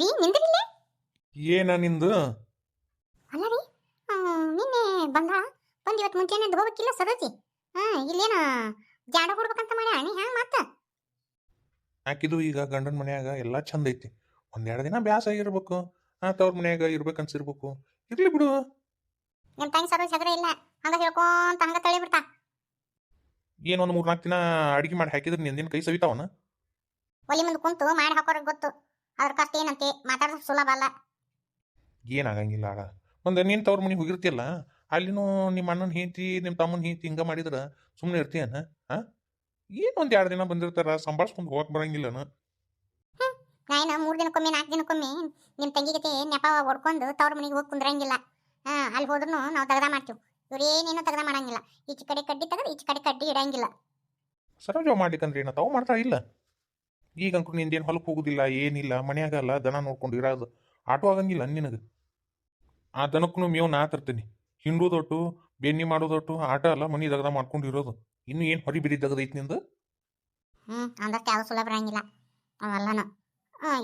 ರೀ ನಿಂದ್ರಿಲ್ಲ? ಏನ ನಿಂದು? ಅಲ್ಲ ರೀ ನಿನ್ನೆ ಬಂದ ಬಂದ್ ಇವತ್ತು ಮುಂಚೆನೆ ಹೋಗ್ಬೇಕಿಲ್ಲ ಸದತಿ ಹಾ ಇಲ್ಲೇನ ಜಾಡ ಕೊಡ್ಬೇಕಂತ ಮಾಡ್ಯಾ ನೀ ಹ್ಯಾಂಗ ಮತ್ತ ಹಾಕಿದು ಈಗ ಗಂಡನ ಮನ್ಯಾಗ ಎಲ್ಲ ಚಂದ ಐತಿ. ಒಂದೆರಡು ದಿನ ಬ್ಯಾಸ ಆಗಿರ್ಬೇಕು ಆ ತವ್ರ ಮನ್ಯಾಗ ಇರ್ಬೇಕನ್ಸಿರ್ಬೇಕು. ಇರ್ಲಿ ಬಿಡು. ನಿಮ್ ತಂಗಿ ಸರೋಜ್ ಸಗರ ಇಲ್ಲ ಹಂಗ ಹೇಳ್ಕೊಂತ ಹಂಗ ತಳಿ ಬಿಡ್ತಾ. ಒಂದು ಮೂರು ಮೂರ್ನಾಲ್ಕು ದಿನ ಅಡಿಗೆ ಮಾಡಿ ಹಾಕಿದ್ರೆ ನಿಂದಿನ ಕೈ ಸವಿತಾವನ? ಒಲಿ ಮುಂದೆ ಕುಂತು ಮಾಡಿ ಹಾಕೋರಿಗೆ ಗೊತ್ತು. ಅದ್ರ ಕಷ್ಟ ಏನಂತೆ? ಮಾತಾಡೋದು ಸುಲಭ ಅಲ್ಲ. ಏನಾಗಂಗಿಲ್ಲ ಆಗ. ಒಂದು ನಿಂತ ತವ್ರ ಮನೆಗೆ ಹೋಗಿರ್ತಿಯಲ್ಲ ಅಲ್ಲಿನೂ ನಿಮ್ಮ ಅಣ್ಣನ ಹೆಂಡತಿ ನಿಮ್ಮ ತಮ್ಮನ ಹೆಂಡತಿ ಹಿಂಗ ಮಾಡಿದ್ರೆ ಸುಮ್ಮನೆ ಇರ್ತೀಯನ? ಹಾ ಏನ್ ಒಂದ್ ಎರಡು ದಿನ ಬಂದಿರ್ತಾರ ಸಂಭಾಳ್ಸ್ಕೊಂಡು ಹೋಗಕ್ ಬರಂಗಿಲ್ಲ ನಾನು ಮೂರು ದಿನಕ್ಕೊಮ್ಮೆ ನಾಲ್ಕು ದಿನಕ್ಕೊಮ್ಮೆ ನಿಮ್ ತಂಗಿ ಜೊತೆ ನೆಪ ಹೊಡ್ಕೊಂಡು ತವ್ರ ಮನೆಗೆ ಹೋಗಿ ಕುಂದ್ರಂಗಿಲ್ಲ. ಹಾಂ ಅಲ್ಲಿ ಹೋದ್ರು ನಾವು ತಗದ ಮಾಡ್ತೀವಿ. ಇವ್ರು ಏನೇನೋ ತಗದ ಮಾಡಂಗಿಲ್ಲ. ಈಚೆ ಕಡೆ ಕಡ್ಡಿ ತೆಗೆದು ಈಚೆ ಕಡೆ ಕಡ್ಡಿ ಇಡಂಗಿಲ್ಲ. ಸರೋಜ ಮಾಡ್ಲಿಕ್ಕಂದ್ರೆ ಏನ ತಾವು ಮಾಡ್ತಾ ಇಲ್ಲ? ಈಗ ನಿಂದ ನಿಂದೇನು ಹೊಲಕ್ಕೆ ಹೋಗುದಿಲ್ಲ ಏನಿಲ್ಲ ಮನ್ಯಾಗ ಅಲ್ಲ ದನ ನೋಡ್ಕೊಂಡು ಇರೋದು. ಆಟೋ ಆಗಂಗಿಲ್ಲ ನಿನಗೆ? ಆ ದನಕ್ಕೂ ಮೇವು ನಾ ತರ್ತೀನಿ. ಹಿಂಡುದೊಟ್ಟು ಬೆನ್ನಿ ಮಾಡೋದೊಟ್ಟು ಆಟ ಅಲ್ಲ ಮನಿ ದಗದ ಮಾಡ್ಕೊಂಡು ಇರೋದು. ಇನ್ನು ಏನು ಹೊರಿ ಬಿಡಿ ದಗದೈತಿ ನಿಂದು? ಹ್ಮ್ ಅಂದಷ್ಟು ಯಾವ್ದು ಸುಲಭ ಇರಂಗಿಲ್ಲ. ಅವೆಲ್ಲನು.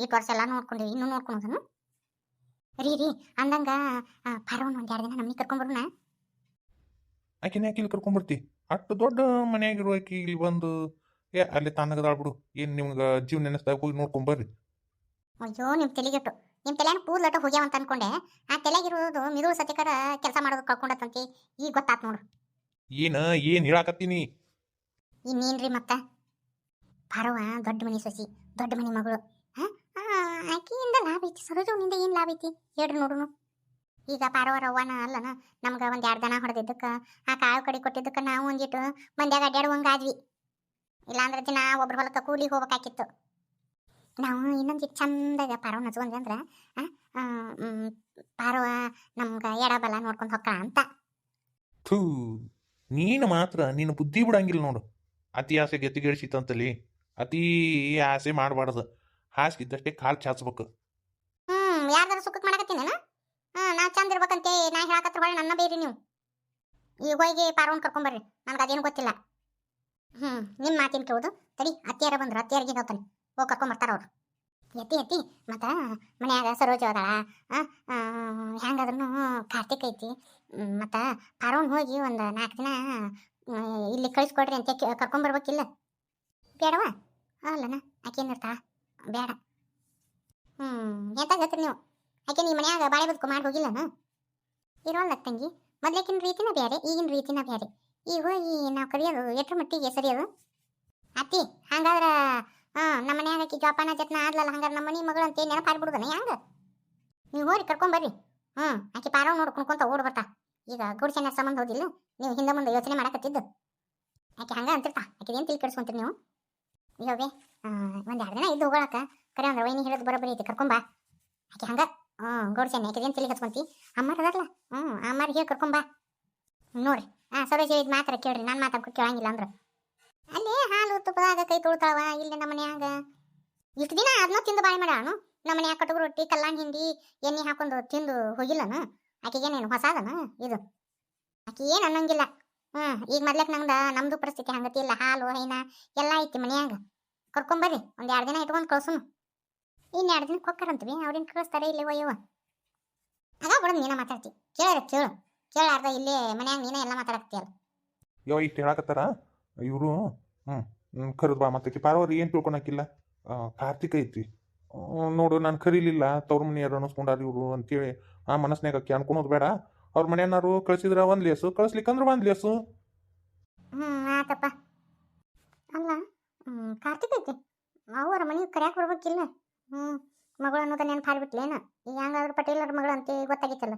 ಇಟ್ಟು ವರ್ಷ ಎಲ್ಲ ನೋಡ್ಕೊಂಡಿವಿ ಇನ್ನೂ ನೋಡ್ಕೊಂಡು ರೀ ರೀ ಅಂದಂಗ ಪರವನ್ ಒಂದ್ ಎರಡು ದಿನ ನಮ್ಮನೆ ಕರ್ಕೊಂಬರೋಣ ಆಕಿನ ಯಾಕೆ ಇಲ್ಲಿ ಕರ್ಕೊಂಬರ್ತಿ ಅಷ್ಟು ದೊಡ್ಡ ಮನೆಯಾಗಿರೋ ಆಕಿ ಇಲ್ಲಿ ಬಂದು ಏ ಅಲ್ಲಿ ತಾನಾಗದಾಳ್ಬಿಡು ಏನು ನಿಮ್ಗೆ ಜೀವ ನೆನೆಸ್ದಾಗ ಹೋಗಿ ನೋಡ್ಕೊಂಬರ್ರಿ ಅಯ್ಯೋ ನಿಮ್ ತಲೆಗೆಟ್ಟು. ನಿಮ್ ತಲೆನ ಕೂದ್ಲಟ ಹೋಗ್ಯಾವ ಅಂತ ಅನ್ಕೊಂಡೆ. ಆ ತಲೆಗಿರೋದು ಮಿದುಳು ಸತ್ಯಕರ ಕೆಲಸ ಮಾಡೋದು ಕಳ್ಕೊಂಡತ್ತಂತಿ. ಈಗ ಗೊತ್ತಾತ್ ನೋಡು. ಏನ ಏನು ಹೇಳಾಕತ್ತೀನಿ? ಇನ್ನೇನ್ರಿ ಮತ್ತ? ಪರವ ದೊಡ್ಡ ಮನಿ ಸೊಸಿ ದೊಡ್ಡ ಮನಿ ಮಗಳು. ಆಕೆಯಿಂದ ಲಾಭ ಐತಿ ಸರೋಜನಿಂದ ಏನ್ ಲಾಭ ಐತಿ? ಹೇಳ್ರಿ ನೋಡುನು. ಈಗ ಪಾರವ ರವ್ವಾನ ಅಲ್ಲನ ನಮ್ಗ ಒಂದ್ ಎರಡ್ ದನ ಹೊಡೆದಿದ್ದಕ್ಕ ಆ ಕಾಳು ಕಡಿ ಕೊಟ್ಟಿದ್ದಕ್ಕ ನಾವು ಒಂದಿಟ್ಟು ಮಂದ್ಯಾಗ ಅಡ್ಯಾಡುವಂಗ ಆದ್ವಿ. ಇಲ್ಲಾಂದ್ರ ದಿನ ಒಬ್ರ ಹೊಲಕ್ಕೆ ಕೂಲಿಗೆ ಹೋಗ್ಬೇಕಾಗಿತ್ತು ನಾವು ಇನ್ನೊಂದು ಚಂದಾಗ ಪಾರವ ನಚ್ಕೊಂಡ್ವಿ ಅಂದ್ರೆ ಪಾರವ ನಮ್ಗೆ ಎಡಬಲ ನೋಡ್ಕೊಂಡು ಹೊಕ್ಕ ಅಂತ. ಥೂ ನೀನು ಮಾತ್ರ ನೀನು ಬುದ್ಧಿ ಬಿಡಂಗಿಲ್ಲ ನೋಡು. ಅತಿ ಆಸೆ ಗೆತ್ತಿಗೆಡಿಸಿತಂತಲಿ ಅತಿ ಆಸೆ ಮಾಡಬಾರ್ದು. ಹಾಸಿಗಿದ್ದಷ್ಟೇ ಕಾಲು ಚಾಚಬೇಕು. ಹ್ಮ್ ಯಾರ್ದಾರು ಸುಖಕ್ಕೆ ಮಾಡಕತ್ತೀನೇನ? ಹ್ಞೂ ನಾ ಚಂದ ಇರ್ಬೇಕಂತೆ ನಾ ಹೇಳಕತ್ರ ನನ್ನ ಬೇರಿ ನೀವು. ಈಗ ಹೋಗಿ ಪಾರವನ್ ಕರ್ಕೊಂಬರ್ರಿ ನನಗೆ ಅದೇನು ಗೊತ್ತಿಲ್ಲ. ಹ್ಮ್ ನಿಮ್ಮ ಮಾತಿನ ಕೇಳುದು? ತಡಿ, ಅತ್ತಿಯಾರ ಬಂದ್ರು, ಅತ್ತಿಯಾರಿಗೆ ಹೋಗ್ತಾನೆ. ಹೋಗಿ ಕರ್ಕೊಂಬರ್ತಾರ ಅವ್ರು. ಎತ್ತಿ ಎತ್ತಿ, ಮತ್ತ ಮನ್ಯಾಗ ಸರೋಜ ಹೋದಾಳ ಹೆಂಗಾದ್ರೂ ಕಾರ್ತಿಕ್ ಐತಿ. ಮತ್ತ ಪಾರವನ್ ಹೋಗಿ ಒಂದು ನಾಲ್ಕು ದಿನ ಇಲ್ಲಿ ಕಳಿಸ್ಕೊಡ್ರಿ ಅಂತ ಕರ್ಕೊಂಬರ್ಬೇಕಿಲ್ಲ ಬೇಡವಾ? ಅಲ್ಲನ ಆಕೇನಿರ್ತಾ ಬೇಡ. ಹ್ಮ್, ಎಂತ ಹೇಳ್ತೀರಿ ನೀವು? ಆಕೆ ನೀ ಮನ್ಯಾಗ ಬಾಳೆ ಬದುಕು ಮಾಡಿ ಹೋಗಿಲ್ಲನ ಇರೋಲ್ಲ ತಂಗಿ, ಮೊದ್ಲೇಕಿನ ರೀತಿನ ಬೇರೆ ಈಗಿನ ರೀತಿನ ಬೇರೆ ಈಗ ಹೋಗಿ ನಾವು ಕರಿಯೋದು, ಎಟ್ರ ಮಟ್ಟಿಗೆ ಸರಿಯೋದು? ಅತ್ತಿ, ಹಂಗಾದ್ರೆ, ಹಾಂ ನಮ್ಮ ಮನ್ಯಾಗ ಆಕಿ ಜೋಪಾನ ಜತ್ನ ಆದ್ಲಲ್ಲ, ಹಂಗಾರ ನಮ್ಮ ಮನೆ ಮಗಳು ಅಂತ ನೆನಪಾಡ್ಬಿಡುದನ ಹೆಂಗ? ನೀವು ಹೋರಿ ಕರ್ಕೊಂಬರ್ರಿ ಹ್ಞೂ ಆಕಿ ಪಾರವ್ ನೋಡ್ಕೊಂತ ಓಡ್ ಬರ್ತಾ. ಈಗ ಗೌಡ್ಸೇನ ಸಂಬಂಧ ಹೋದಿಲ್ಲ ನೀವು ಹಿಂದೆ ಮುಂದೆ ಯೋಚನೆ ಮಾಡಕತ್ತಿದ್ದು. ಆಕೆ ಹಂಗ ಅಂತಿರ್ತಾ ಆಕೆ ಏನು ತಿಳಿ ಕೆಡ್ಸ್ಕೊಂತೀರಿ ನೀವು? ಇವಾಗೆ ಒಂದು ಎರಡು ದಿನ ಇದ್ದು ಹೋಗೋಳಕ ಕರೆ ಅಂದ್ರೆ ವೈನಿ ಹೇಳೋದು ಬರೋಬ್ಬರಿ ಐತಿ ಕರ್ಕೊಂಬ ಆಕೆ ಹಂಗ ಹ್ಞೂ ಗೋಡ್ಸೇನೆ ಆಕೆ ತಲೆ ಹಚ್ಕೊಂತಿ ಅಮ್ಮಾರ ಅದಾರಲ್ಲ ಹ್ಞೂ ಅಮ್ಮಾರಿಗೆ ಹೇಳಿ ಕರ್ಕೊಂಬ ನೋಡ್ರಿ. ಹಾಂ ಸರಿ ಹೇಳಿದ ಮಾತ್ರ ಕೇಳ್ರಿ, ನಾನು ಮಾತಾಡ್ಕೊ ಕೇಳಂಗಿಲ್ಲ ಅಂದ್ರೆ. ಅಲ್ಲಿ ಹಾಲು ತುಪ್ಪದಾಗ ಕೈ ತೊಳ್ತಾವ ಇಲ್ಲಿ ನಮ್ಮ ಮನ್ಯಾಗ. ಇಷ್ಟು ದಿನ ಅದನ್ನ ತಿಂದು ಬಾಯಿ ಮಾಡ್ಯಾನು ನಮ್ಮ ಮನ್ಯಾಗ ಕಟುಗು ರೊಟ್ಟಿ ಕಲ್ಲಾಣ್ ಹಿಂಡಿ, ಎಣ್ಣೆ ಹಾಕೊಂಡು ತಿಂದು ಹೋಗಿಲ್ಲನ? ಆಕೆಗೇನೇನು ಹೊಸದನ ಇದು? ಆಕೆ ಏನು ಅನ್ನಂಗಿಲ್ಲ. ಹ್ಞೂ ಈಗ ಮೊದ್ಲಕ್ಕೆ ನಂದು, ನಮ್ದು ಪರಿಸ್ಥಿತಿ ಹಂಗತಿ ಇಲ್ಲ, ಹಾಲು, ಹೈನ ಎಲ್ಲ ಐತಿ ಮನ್ಯಾಗ. ಕರ್ಕೊಂಬರ್ರಿ ಒಂದ್ ಎರಡು ದಿನ ಇಟ್ಕೊಂಡು ಕಳ್ಸುನು. ಇನ್ನು ಎರಡು ದಿನಕ್ಕೆ ಹೋಗ್ತಾರಂತೀವಿ, ಅವ್ರೇನು ಕಳಿಸ್ತಾರೆ ಇಲ್ಲಿ ಒಯ್ಯವ. ಅದ ಬಿಡೋದು ನೀನ ಮಾತಾಡ್ತಿ, ಕೇಳ್ರಿ, ಕೇಳು. ಕೇಳಾರ್ದ ಇಲ್ಲಿ ಮನ್ಯಾಗ ನೀನೇ ಎಲ್ಲ ಮಾತಾಡಕ್ತಿಯಲ್ಲ ಯೋ ಇಷ್ಟು ಹೇಳಕತ್ತಾರ? ಇವರು ಹ್ಞೂ ಕರೆದು ಬಾ ಮತ್ತೆ ಪಾರವ್ರು ಏನು ತಿಳ್ಕೊಳಕಿಲ್ಲ ಕಾರ್ತಿಕ ಐತಿ. ನೋಡು ನಾನು ಕರೀಲಿಲ್ಲ. ತವ್ರ ಮನೆಯವ್ರು ಅನ್ನಿಸ್ಕೊಂಡಾರ ಇವರು ಅಂತೇಳಿ ಆ ಮನಸ್ಸಿನಾಗ ಅಕ್ಕಿ ಅನ್ಕೊಳೋದು ಬೇಡ. ಅವ್ರ ಮನೆಯನ್ನಾರು ಕಳ್ಸಿದ್ರ ಒಂದು ಲೇಸು ಕಳಿಸ್ಲಿಕ್ಕಂದ್ರೆ ಒಂದು ಲೇಸು. ಹ್ಞೂ ಆತಪ್ಪ. ಅಲ್ಲ ಕಾರ್ತಿಕ್ ಐತಿ? ಅವರ ಮನೆಗೆ ಕರ್ಯಾಕ ಬರ್ಬೇಕಿಲ್ಲ? ಹ್ಞೂ ಮಗಳು ಅನ್ನೋದ ನೆನಪು ಹಾಡ್ಬಿಟ್ಲೇನ? ಹಂಗಾದ್ರೆ ಪಟೇಲರ ಮಗಳು ಅಂತ ಗೊತ್ತಾಗಿತ್ತಲ್ಲ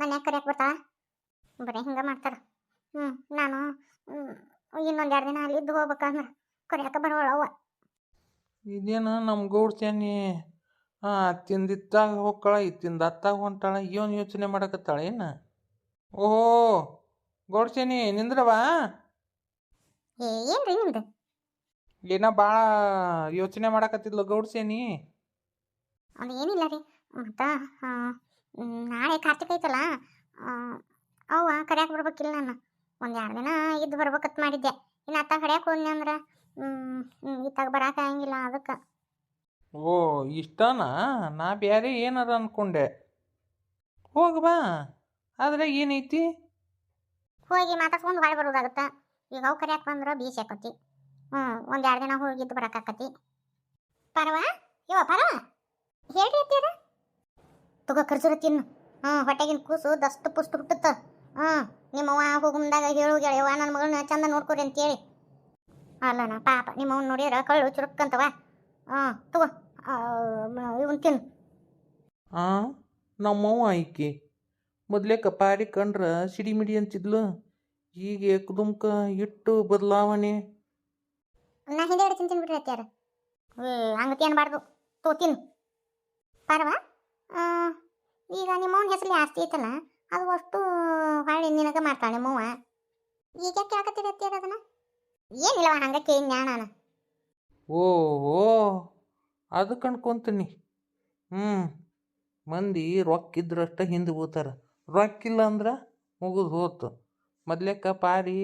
ನಾನು ಯಾಕೆ ಕರ್ಯಾಕ ಬರ್ತಾಳ? ಬರೀ ಹಿಂಗೆ ಮಾಡ್ತಾರೆ. ಹ್ಞೂ ನಾನು ಇನ್ನೊಂದು ಎರಡು ದಿನ ಅಲ್ಲಿ ಇದ್ದು ಹೋಗ್ಬೇಕಂದ್ರೆ ಕರ್ಯಾಕ ಬರೋಳ ಅವ್ವ. ಇದೇನು ನಮ್ಮ ಗೌಡಸೇನಿ ಹಾಂ ತಿಂದಿತ್ತಾಗ ಹೋಗ್ಕಳ ಈ ತಿಂದತ್ತಾಗ ಹೊಂಟಾಳ ಏನು ಯೋಚನೆ ಮಾಡಕತ್ತಾಳ ಏನು? ಓಹೋ ಗೌಡ್ ಸ್ಯಾನಿ ನಿಂದ್ರವಾ? ಏನ್ರಿ ನಿಮ್ದು ಏನ ಭಾಳ ಯೋಚನೆ ಮಾಡಕತ್ತಿದ್ಲು ಗೌಡ ಸೇನಿ ಅದು ಏನಿಲ್ಲ ರೀ ಮತ್ತು ನಾಳೆ ಕಾರ್ತಿಕ್ ಐತಲ್ಲ ಆ, ಅವ್ವ ಕರ್ಯಾಕ ಬರ್ಬೇಕಿಲ್ಲ ನಾನು. ಒಂದು ಎರಡು ದಿನ ಇದ್ದು ಬರ್ಬೇಕತ್ ಮಾಡಿದ್ದೆ. ಇನ್ನು ಅತ್ತ ಕಡ್ಯಾಕ ಹೋದ್ನಿ ಅಂದ್ರೆ ಇತ್ತಾಗ ಬರಾಕ ಆಗಂಗಿಲ್ಲ ಅದಕ್ಕೆ. ಓ ಇಷ್ಟನಾ? ನಾ ಬೇರೆ ಏನಾರ ಅನ್ಕೊಂಡೆ. ಹೋಗ ಬಾ. ಆದ್ರೆ ಏನೈತಿ? ಹೋಗಿ ಮಾತಾಡ್ಸ್ಕೊಂಡು ಹೊಳೆ ಬರೋದಾಗತ್ತೆ. ಈಗ ಅವು ಕರಿಯಾಕ ಬಂದ್ರೆ ಬೀಸ್ ಹಾಕತಿ. ಹ್ಞೂ ಒಂದು ಎರಡು ದಿನ ಹೋಗಿದ್ದು ಬರೋಕ್ಕಾಕತಿ ಪರವ? ಇವ ಪರವ? ಹೇಳ್ರಿ ಅತ್ತೀರ ತಗೋ ಖರ್ಚು ತಿನ್ನು. ಹ್ಞೂ ಹೊಟ್ಟೆಗಿನ ಕೂಸು ದಷ್ಟು ಪುಷ್ಟು ಹುಟ್ಟುತ್ತ. ಹ್ಞೂ ನಿಮ್ಮವ್ವ ಹೋಗುಮ್ದಾಗ ಹೇಳು ಗೆಳೆಯವ್ವ ನನ್ನ ಮಗಳನ್ನ ಚಂದ ನೋಡ್ಕೊರಿ ಅಂತೇಳಿ. ಅಲ್ಲಣ್ಣ ಪಾಪ ನಿಮ್ಮವ್ನ ನೋಡಿದ್ರೆ ಕಳ್ಳು ಚುರುಕ್ಕಂತವ ಹಾಂ ತಗೋ ಇವನ್ ತಿನ್ನು. ಆ ನಮ್ಮವ್ವ ಆಯ್ಕೆ. ಮೊದ್ಲೇ ಕಪಾರಿ ಕಂಡ್ರ ಸಿಡಿಮಿಡಿ ಅಂತಿದ್ಲು. ಈಗ ಕುದುಮ್ಕ ಇಟ್ಟು ಬದಲಾವಣೆ. ನಾ ಹಿಂದೆ ಹಿಡಿದು ತಿಂತೀನಿ ಬಿಡ್ರಿ ಅತ್ಯಾರ ಹಂಗೆ ತಿನ್ನಬಾರ್ದು ಅನ್ಬಾರ್ದು. ತೋ ತಿನ್ನು. ಪರವ ಈಗ ನಿಮ್ಮವನ ಹೆಸರು ಆಸ್ತಿ ಐತಲ್ಲ. ಅದು ಅಷ್ಟು ಹೊಳ್ಳಿ ನಿನಗೆ ಮಾಡ್ತಾಳೆ ಮೂವ ಈಗ ಯಾಕೆ ಕೇಳಕತ್ತೀರಿ ಅತ್ಯಾರ ಅದನ್ನ? ಏನಿಲ್ಲವ ಹಂಗ ಕೇಳಿ ಓ ಓಹೋ, ಅದು ಕಣ್ಕೊಂತೀನಿ ಹ್ಞೂ ಮಂದಿ ರೊಕ್ಕ ಇದ್ರಷ್ಟ ಹಿಂದೆ ಹೋತಾರ ರೊಕ್ಕ ಇಲ್ಲ ಅಂದ್ರೆ ಮುಗಿದು ಹೋತು. ಮೊದ್ಲೇಕ ಪಾರಿ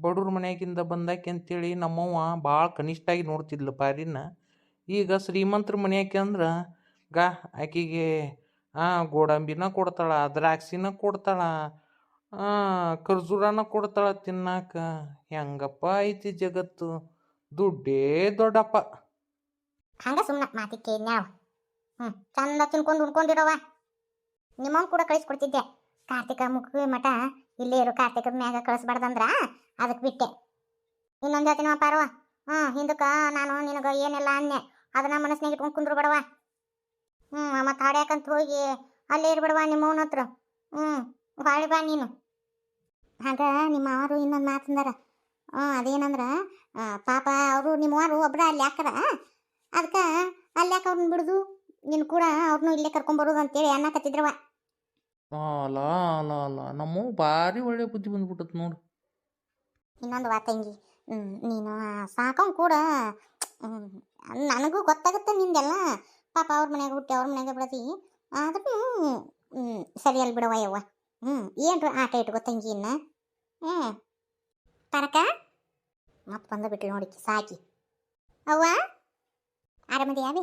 ಬಡವ್ರ ಮನ್ಯಾಗಿಂದ ಬಂದಾಕೆ ಅಂತೇಳಿ ನಮ್ಮವ್ವ ಭಾಳ ಕನಿಷ್ಠಾಗಿ ನೋಡ್ತಿದ್ಲು ಪಾರಿನ. ಈಗ ಶ್ರೀಮಂತ್ರ ಮನೆಯಾಕೆ ಅಂದ್ರೆ, ಗಾ, ಆಕಿಗೆ ಗೋಡಂಬಿನ ಕೊಡ್ತಾಳ, ದ್ರಾಕ್ಷಿನ ಕೊಡ್ತಾಳ ಖರ್ಜೂರನ ಕೊಡ್ತಾಳ ತಿನ್ನಾಕ. ಹೆಂಗಪ್ಪ ಐತಿ ಜಗತ್ತು, ದುಡ್ಡೇ ದೊಡ್ಡಪ್ಪ. ಹಂಗ ಸುಮ್ಮನೆ ಮಾತಿ ಕೇಳಿ ನಾವು ಹ್ಞೂ ಚಂದ ತಿನ್ಕೊಂಡು ಉಣ್ಕೊಂಡಿರವ. ನಿಮ್ಮವ್ನ ಕೂಡ ಕಳಿಸ್ಕೊಡ್ತಿದ್ದೆ ಕಾರ್ತಿಕ ಮುಖ ಮಠ, ಇಲ್ಲೇ ಇರು, ಕಾರ್ತಿಕದ ಮ್ಯಾಗ ಕಳಿಸ್ಬಾರ್ದಂದ್ರ ಅದಕ್ಕೆ ಬಿಟ್ಟೆ. ಇನ್ನೊಂದು ಹೇಳ್ತೀನಿ ಪಾರವ. ಹ್ಞೂ ಹಿಂದಕ್ಕೆ ನಾನು ನಿನಗೆ ಏನೆಲ್ಲ ಅನ್ಯ. ಅದನ್ನ ಮನಸ್ಸಿನಾಗ ಇಟ್ಕೊಂಡು ಕುಂದ್ರು ಬಡವ ಹ್ಞೂ ಮತ್ತೆ ಹಾಡ್ಯಾಕಂತ ಹೋಗಿ ಅಲ್ಲೇ ಇರ್ಬಿಡವ ನಿಮ್ಮವನ ಹತ್ರ. ಹ್ಞೂ ಹೊಳ್ಳಿ ಬಾ ನೀನು. ಹಾಗ ನಿಮ್ಮ ಅವರು ಇನ್ನೊಂದು ಮಾತಂದಾರ ಹ್ಞೂ ಅದೇನಂದ್ರೆ ಪಾಪ ಅವರು ನಿಮ್ಮವರು ಒಬ್ರ ಅಲ್ಲಿ ಯಾಕರ ಅದಕ್ಕೆ ಅಲ್ಲಿ ಯಾಕೆ ಅವ್ರನ್ನ ಬಿಡುದು? ನೀನು ಕೂಡ ಅವ್ರನ್ನೂ ಇಲ್ಲೇ ಕರ್ಕೊಂಬರೋದು ಅಂತೇಳಿ ಅನ್ನಕತ್ತಿದ್ರವ ಕತ್ತಿದ್ರವ ಅಲ ಅಲ ನಮ್ಮ ಭಾರಿ ಒಳ್ಳೆ ಬುದ್ಧಿ ಬಂದ್ಬಿಟ್ಟತ್ ನೋಡು. ಇನ್ನೊಂದು ವಾತಂಗಿ ಹ್ಮ್, ನೀನು ಸಾಕವ್ ಕೂಡ ಹ್ಮ್, ನನಗೂ ಗೊತ್ತಾಗುತ್ತೆ ನಿಂದೆಲ್ಲ. ಪಾಪ ಅವ್ರ ಮನ್ಯಾಗ ಹುಟ್ಟಿ ಅವ್ರ ಮನ್ಯಾಗ ಬಿಡತಿ ಹ್ಞೂ ಸರಿ ಅಲ್ಲಿ ಬಿಡವ ಯವ್ವ ಹ್ಞೂ ಏನು ಆಟ ಇಟ್ಕೋ ತಂಗಿ ಇನ್ನ. ಹ್ಞೂ ಪರಕ ಮತ್ತೆ ಬಂದ ಬಿಟ್ಟು ನೋಡಿ, ಸಾಕಿ. ಅವ್ವ? ಆರಾಮದಿ ಯಾವಿ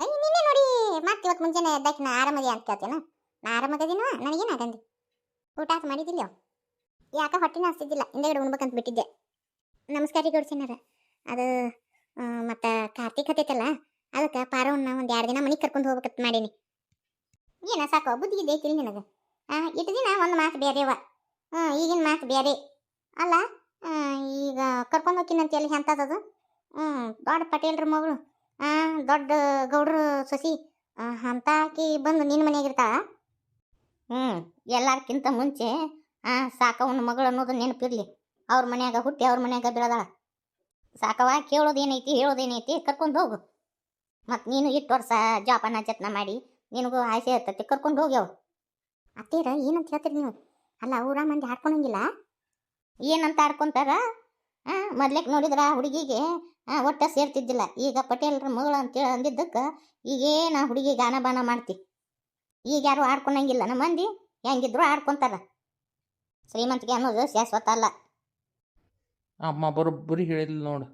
ಅಯ್ಯ ನಿನ್ನೆ ನೋಡಿ, ಮತ್ತೆ ಇವತ್ತು ಮುಂಜಾನೆ ಎದ್ದಾಕಿ ನಾ ಆರಾಮದಿ ಅಂತ ಕೇಳ್ತೇನ. ನಾ ನನಗೇನು ನನಗೇನಾಗಂದಿ ಊಟ ಆತ ಮಾಡಿದ್ದಿಲ್ಲ ಯಾಕೆ ಹೊಟ್ಟೆನ ಹಸ್ತಿದ್ದಿಲ್ಲ ಹಿಂದೆಗಡೆ ಉಣ್ಬೇಕಂತ ಬಿಟ್ಟಿದ್ದೆ. ನಮಸ್ಕಾರ ರೀ ಗೌಡ್ಸಿನಾರ ಅದು ಮತ್ತು ಕಾರ್ತಿಕ್ ಹತ್ತೈತಲ್ಲ? ಅದಕ್ಕೆ ಪಾರವನ್ನ ಒಂದು ಎರಡು ದಿನ ಮನೆಗೆ ಕರ್ಕೊಂಡು ಹೋಗ್ಬೇಕಂತ ಮಾಡೀನಿ. ಏನ ಸಾಕು, ಬುದ್ಧಿ ಇದೆ ಐತಿಲ್ಲ ನಿನಗೆ. ಹಾಂ ಇಟ್ಟು ದಿನ ಒಂದು ಮಾತು ಬೇರೆವ ಹ್ಞೂ ಈಗಿನ ಮಾತು ಬೇರೆ ಅಲ್ಲ ಈಗ ಕರ್ಕೊಂಡು ಹೋಗ್ತೀನಂತ ಎಲ್ಲಿ ಎಂಥದ್ದು ಹ್ಞೂ ದೊಡ್ಡ ಪಟೇಲ್ರ ಮಗಳು. ಹಾಂ ದೊಡ್ಡ ಗೌಡ್ರ ಸೊಸಿ. ಅಂತ ಆಕಿ ಬಂದು ನಿನ್ನ ಮನೆಯಾಗಿರ್ತಾಳ ಹ್ಞೂ ಎಲ್ಲಾರ್ಕಿಂತ ಮುಂಚೆ, ಆ, ಸಾಕವನ ಮಗಳು ಅನ್ನೋದು ನೆನಪಿರ್ಲಿ. ಅವ್ರ ಮನ್ಯಾಗ ಹುಟ್ಟಿ ಅವ್ರ ಮನ್ಯಾಗ ಬೆಳೆದಾಳ. ಸಾಕವ ಕೇಳೋದೇನೈತಿ, ಹೇಳೋದೇನೈತಿ, ಕರ್ಕೊಂಡು ಹೋಗು. ಮತ್ತು ನೀನು ಇಟ್ಟು ವರ್ಷ ಜಾಪನ ಜತ್ನ ಮಾಡಿ ನಿನಗೂ ಆಸೆ ಇರ್ತೈತಿ, ಕರ್ಕೊಂಡು ಹೋಗ್ಯವ. ಅತ್ತೀರ, ಏನಂತ ಹೇಳ್ತೀರಿ ನೀವು? ಅಲ್ಲ, ಊರ ಮಂದಿ ಹಾಡ್ಕೊಳಂಗಿಲ್ಲ? ಏನಂತ ಆಡ್ಕೊಂತಾರ ಹಾಂ ಮೊದ್ಲೆಕ್ ನೋಡಿದ್ರ ಹುಡುಗಿಗೆ ಒಟ್ಟ ಸೇರ್ತಿದ್ದಿಲ್ಲ. ಈಗ ಪಟೇಲ್ರ ಮಗಳು ಅಂತೇಳಿ ಅಂದಿದ್ದಕ್ಕೆ, ಈಗೇನ ಹುಡುಗಿ ಗಾನ ಬಾನ ಮಾಡ್ತಿ. ಈಗ ಯಾರು ಆಡ್ಕೊಳಂಗಿಲ್ಲ ನಮ್ಮ ಮಂದಿ ಹೆಂಗಿದ್ರು ಆಡ್ಕೊಂತಾರ ಶ್ರೀಮಂತಿಗೆ ಅನ್ನೋದು ಶಾಶ್ವತ ಅಲ್ಲ. ಅಮ್ಮ ಬರೋಬ್ಬರಿ ಹೇಳಿದ್ಲು ನೋಡು.